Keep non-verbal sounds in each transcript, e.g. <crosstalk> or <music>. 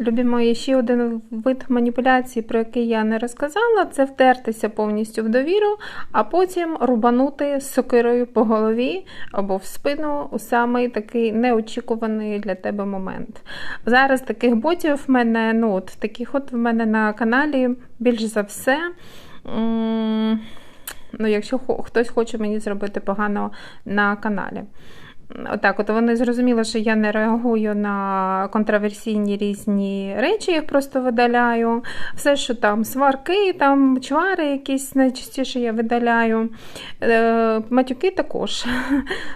Любі мої, ще один вид маніпуляції, про який я не розказала, це втертися повністю в довіру, а потім рубанути сокирою по голові або в спину у самий такий неочікуваний для тебе момент. Зараз таких ботів в мене, ну от таких от в мене на каналі більш за все. Ну, якщо хтось хоче мені зробити погано на каналі. Отак, от вони зрозуміли, що я не реагую на контроверсійні різні речі, їх просто видаляю. Все, що там сварки, там чвари якісь найчастіше я видаляю. Е, матюки також. <laughs>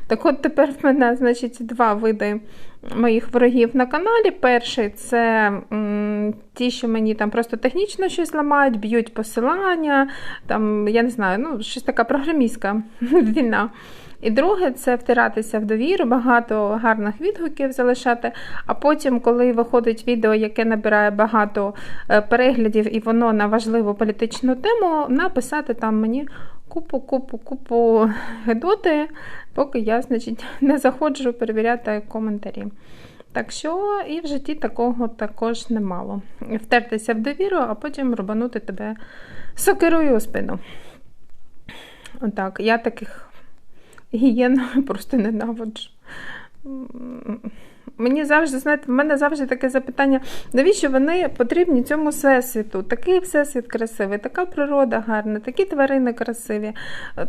Так от тепер в мене, значить, два види моїх ворогів на каналі. Перший це м, ті, що мені там просто технічно щось ламають, б'ють посилання, там, я не знаю, ну, щось така програмістська <laughs> війна. І друге це втиратися в довіру, багато гарних відгуків залишати. А потім, коли виходить відео, яке набирає багато е, переглядів, і воно на важливу політичну тему, написати там мені купу, купу, купу гедоти, поки я, значить, <laughs> не заходжу перевіряти коментарі. Так що і в житті такого також немало. Втертися в довіру, а потім рубанути тебе сокирою у спину. Отак, я таких гієн просто ненавиджу. Мені завжди, знаєте, в мене завжди таке запитання, навіщо вони потрібні цьому всесвіту? Такий всесвіт красивий, така природа гарна, такі тварини красиві,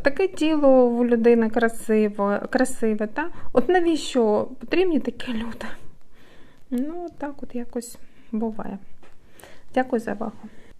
таке тіло у людини красиве, красиве. Та? От навіщо потрібні такі люди? Ну, так от якось буває. Дякую за увагу.